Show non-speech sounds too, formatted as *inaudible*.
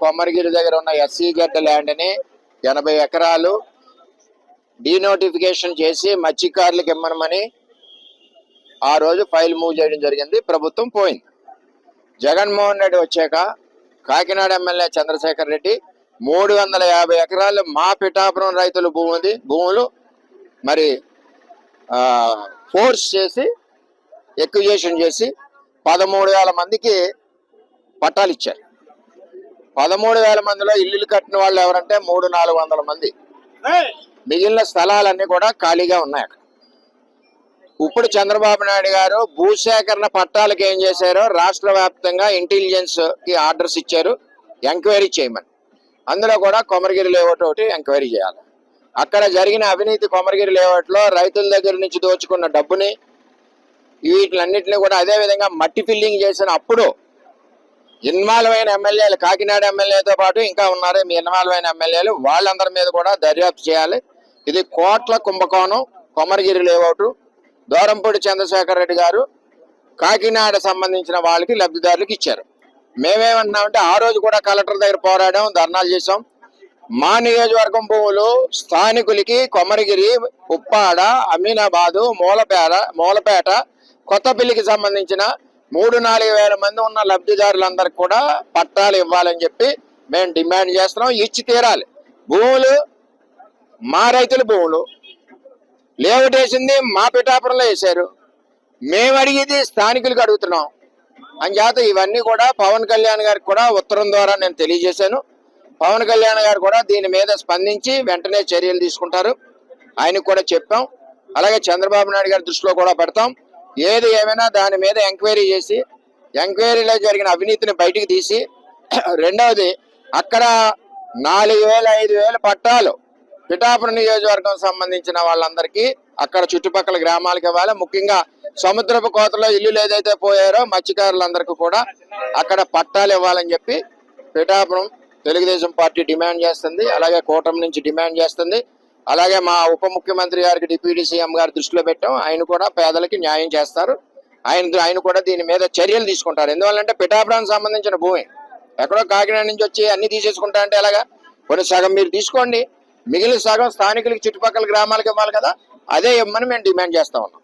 కొమ్మరిగిరి దగ్గర ఉన్న ఎస్సీ గడ్డ ల్యాండ్ని ఎనభై ఎకరాలు డీనోటిఫికేషన్ చేసి మత్స్యకారులకు ఇమ్మనమని ఆ రోజు ఫైల్ మూవ్ చేయడం జరిగింది. ప్రభుత్వం పోయింది. జగన్మోహన్ రెడ్డి వచ్చాక కాకినాడ ఎమ్మెల్యే చంద్రశేఖర్ రెడ్డి మూడు వందల యాభై ఎకరాలు మా పిఠాపురం రైతుల భూమిది భూములు మరి ఫోర్స్ చేసి ఎక్విజేషన్ చేసి పదమూడు వేల మందికి పట్టాలు ఇచ్చారు. పదమూడు వేల మందిలో ఇల్లులు కట్టిన వాళ్ళు ఎవరంటే మూడు నాలుగు వందల మంది. మిగిలిన స్థలాలన్నీ కూడా ఖాళీగా ఉన్నాయి అక్కడ. ఇప్పుడు చంద్రబాబు నాయుడు గారు భూసేకరణ పట్టాలకు ఏం చేశారో రాష్ట్ర వ్యాప్తంగా ఇంటెలిజెన్స్కి ఆర్డర్స్ ఇచ్చారు ఎంక్వైరీ చేయమని. అందులో కూడా కొమరగిరి లేఅవుట్ ఒకటి ఎంక్వైరీ చేయాలి. అక్కడ జరిగిన అవినీతి కొమరగిరి లేఅవుట్లో రైతుల దగ్గర నుంచి దోచుకున్న డబ్బుని వీటిలన్నింటినీ కూడా అదే విధంగా మట్టి ఫిల్లింగ్ చేసిన అప్పుడు ఇన్వాల్వ్ అయిన ఎమ్మెల్యేలు కాకినాడ ఎమ్మెల్యేతో పాటు ఇంకా ఉన్నారు మీ ఇన్వాల్వ్ అయిన ఎమ్మెల్యేలు. వాళ్ళందరి మీద కూడా దర్యాప్తు చేయాలి. ఇది కోట్ల కుంభకోణం కొమరగిరి లేఅవుట్ దూరంపూడి చంద్రశేఖర్ రెడ్డి గారు కాకినాడ సంబంధించిన వాళ్ళకి లబ్ధిదారులకు ఇచ్చారు. మేమేమంటున్నామంటే ఆ రోజు కూడా కలెక్టర్ దగ్గర పోరాడాం ధర్నాలు చేసాం మా నియోజకవర్గం భూములు స్థానికులకి కొమరగిరి ఉప్పాడ అమీనాబాదు మూలపేట మూలపేట కొత్తపల్లికి సంబంధించిన మూడు నాలుగు వేల మంది ఉన్న లబ్ధిదారులందరికీ కూడా పట్టాలు ఇవ్వాలని చెప్పి మేము డిమాండ్ చేస్తున్నాం. ఇచ్చి తీరాలి. భూములు మా రైతుల భూములు. లేఅవుట్ వేసింది మా పిఠాపురంలో వేశారు. మేము అడిగేది స్థానికులకు అడుగుతున్నాం. అంచేత ఇవన్నీ కూడా పవన్ కళ్యాణ్ గారికి కూడా ఉత్తరం ద్వారా నేను తెలియజేశాను. పవన్ కళ్యాణ్ గారు కూడా దీని మీద స్పందించి వెంటనే చర్యలు తీసుకుంటారు. ఆయనకు కూడా చెప్పాం. అలాగే చంద్రబాబు నాయుడు గారి దృష్టిలో కూడా పెడతాం. ఏది ఏమైనా దాని మీద ఎంక్వైరీ చేసి ఎంక్వైరీలో జరిగిన అవినీతిని బయటికి తీసి *clears throat* రెండవది అక్కడ నాలుగు వేల ఐదు వేల పట్టాలు పిఠాపురం నియోజకవర్గం సంబంధించిన వాళ్ళందరికీ అక్కడ చుట్టుపక్కల గ్రామాలకు ఇవ్వాలి. ముఖ్యంగా సముద్రపు కోతలో ఇల్లులు ఏదైతే పోయారో మత్స్యకారులందరికీ కూడా అక్కడ పట్టాలు ఇవ్వాలని చెప్పి పిఠాపురం తెలుగుదేశం పార్టీ డిమాండ్ చేస్తుంది. అలాగే కూటమి నుంచి డిమాండ్ చేస్తుంది. అలాగే మా ఉప ముఖ్యమంత్రి గారికి డిప్యూటీ సీఎం గారి దృష్టిలో పెట్టాం. ఆయన కూడా పేదలకి న్యాయం చేస్తారు. ఆయన ఆయన కూడా దీని మీద చర్యలు తీసుకుంటారు. ఎందువల్లంటే పిఠాపురానికి సంబంధించిన భూమి. ఎక్కడో కాకినాడ నుంచి వచ్చి అన్ని తీసేసుకుంటా అంటే ఎలాగా? కొన్ని సగం మీరు తీసుకోండి. మిగిలిన సగం స్థానికులకి చుట్టుపక్కల గ్రామాలకు ఇవ్వాలి కదా. అదే ఇవ్వమని మేము డిమాండ్ చేస్తా ఉన్నాం.